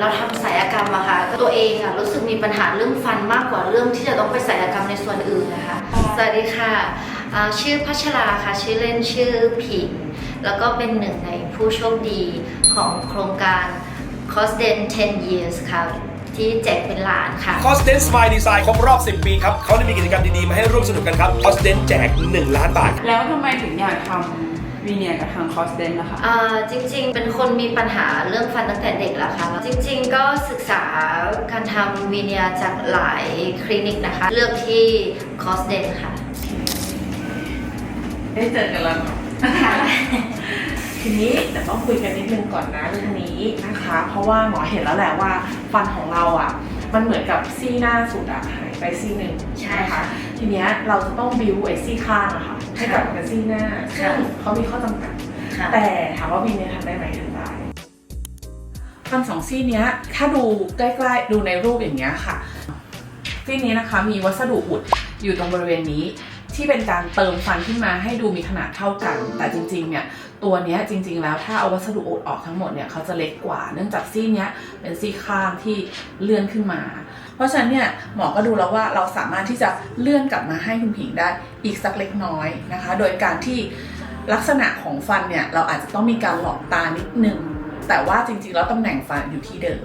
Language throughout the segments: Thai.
เราทำศัลยกรรมอะค่ะ ตัวเองอะรู้สึกมีปัญหาเรื่องฟันมากกว่าเรื่องที่จะต้องไปศัลยกรรมในส่วนอื่นนะคะ สวัสดีค่ะอ่าชื่อพัชราค่ะ ชื่อเล่นชื่อผิง แล้วก็เป็นหนึ่งในผู้โชคดีของโครงการ c o s d e n 10 years ค่ะที่แจกเป็นหลานค่ะคอสเดนส i l e ดีไซน์ครบรอบ 10 ปีครับเขาได้มีกิจกรรมดีๆ มาให้ร่วมสนุกกันครับคอสเดนแจก 1 ล้านบาท แล้วทำไมถึงอยากทำ วีเนียร์กับทางคอสเดนนะคะ อ่าจริงๆ เป็นคนมีปัญหาเรื่องฟันตั้งแต่เด็กแล้วค่ะ จริงๆ ก็ศึกษาการทำวีเนียจากหลายคลินิกนะคะ เลือกที่คอสเดนค่ะ ได้เจอกันแล้วเนาะ ทีนี้แต่ต้องคุยกันนิดนึงก่อนนะเรื่องนี้นะคะ เพราะว่าหมอเห็นแล้วแหละว่าฟันของเราอะ มันเหมือนกับซี่หน้าสุดอะหายไปซี่หนึ่งใช่ค่ะ ทีเนี้ยเราจะต้องบิวไอ้ซี่ข้างอะค่ะให้กลับมาเป็นซี่หน้าซึ่งเขามีข้อจำกัดค่ะแต่ถามว่าวีเนี่ยทำได้ไหมทำได้ฟันสองซี่เนี้ยถ้าดูใกล้ๆดูในรูปอย่างเงี้ยค่ะซี่นี้นะคะมีวัสดุอุดอยู่ตรงบริเวณนี้ ที่เป็นการเติมฟันขึ้นมาให้ดูมีขนาดเท่ากัน แต่จริงๆเนี่ยตัวนี้จริงๆแล้วถ้าเอาวัสดุอดออกทั้งหมดเนี่ยเขาจะเล็กกว่า เนื่องจากซี่เนี้ยเป็นซี่ข้างที่เลื่อนขึ้นมา เพราะฉะนั้นเนี่ยหมอก็ดูแล้วว่าเราสามารถที่จะเลื่อนกลับมาให้คุณผิงได้อีกสักเล็กน้อยนะคะ โดยการที่ลักษณะของฟันเนี่ยเราอาจจะต้องมีการหลอกตานิดนึงแต่ว่าจริงๆแล้วตำแหน่งฟันอยู่ที่เดิม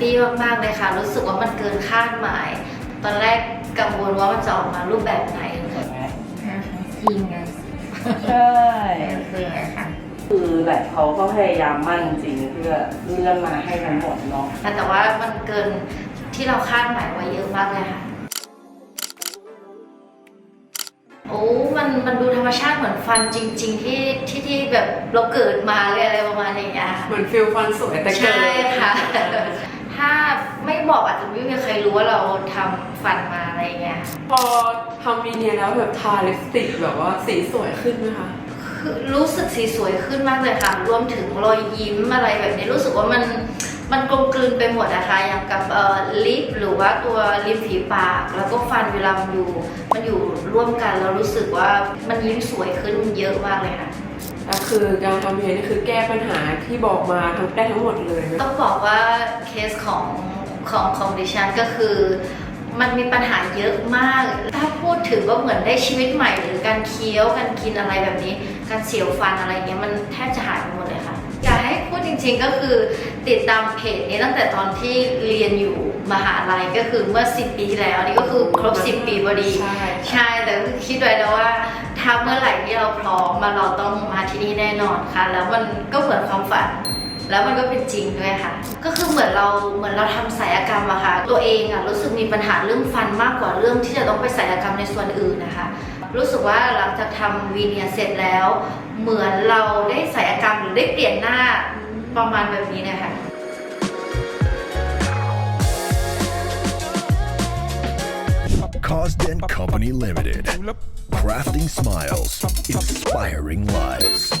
ปปี้มากๆเลยค่ะ รู้สึกว่ามันเกินคาดหมาย ตอนแรกกังวลว่ามันจะออกมารูปแบบไหนยิงไงใช่คือไงคะคือแหละเขาก็พยายามมั่นจริงเพื่อเลื่อนมาให้ทั้งหมดเนาะแต่ว่ามันเกินที่เราคาดหมายไว้เยอะมากเลยค่ะโอ้มันมันดูธรรมชาติเหมือนฟันจริง ๆ ที่ที่ที่แบบเราเกิดมาเลยอะไรประมาณอย่างเงี้ยค่ะเหมือนฟิลฟันสวยแต่เกิใช่ดค่ะ ถ้าไม่บอกอาจจะไม่มีใครรู้ว่าเราทำฟันมาอะไรอย่างเงี้ย พอทำวีเนียร์แล้วแบบทาลิปสติกแบบว่าสีสวยขึ้นไหมคะ คือรู้สึกสีสวยขึ้นมากเลยค่ะ รวมถึงรอยยิ้มอะไรแบบนี้รู้สึกว่ามันมันกลมกลืนไปหมดนะคะอย่างกับเอ่อลิปหรือว่าตัวริมฝีปาก แล้วก็ฟันเวลามันอยู่ มันอยู่ร่วมกันแล้วรู้สึกว่ามันยิ้มสวยขึ้นเยอะมากเลยค่ะ แล้วคือการทำวีเนียร์นี่คือแก้ปัญหาที่บอกมาทั้งได้ทั้งหมดเลยไหมต้องบอกว่าเคสของของของดิฉันก็คือ มันมีปัญหาเยอะมาก ถ้าพูดถึงว่าเหมือนได้ชีวิตใหม่ หรือการเคี้ยวการกินอะไรแบบนี้ การเสียวฟันอะไรเงี้ยมันแทบจะหายไปหมดเลยค่ะ อยากให้พูดจริงๆก็คือติดตามเพจนี้ตั้งแต่ตอนที่เรียนอยู่มหาลัยก็คือเมื่อ 10 ปีที่แล้วนี่ก็คือครบ 10 ปีพอดี ใช่ใช่แต่ก็คิดไว้แล้วว่า ถ้าเมื่อไหร่ที่เราพร้อมมาเราต้องมาที่นี่แน่นอนค่ะ แล้วมันก็เหมือนความฝัน แล้วมันก็เป็นจริงด้วยค่ะ ก็คือเหมือนเราเหมือนเราทำศัลยกรรมอะค่ะ ตัวเองอะรู้สึกมีปัญหาเรื่องฟันมากกว่าเรื่องที่จะต้องไปศัลยกรรมในส่วนอื่นนะคะ รู้สึกว่าหลังจากทำวีเนียเสร็จแล้ว เหมือนเราได้ศัลยกรรมหรือได้เปลี่ยนหน้าประมาณแบบนี้เนะคะ Cosden Company Limited. Crafting smiles, inspiring lives.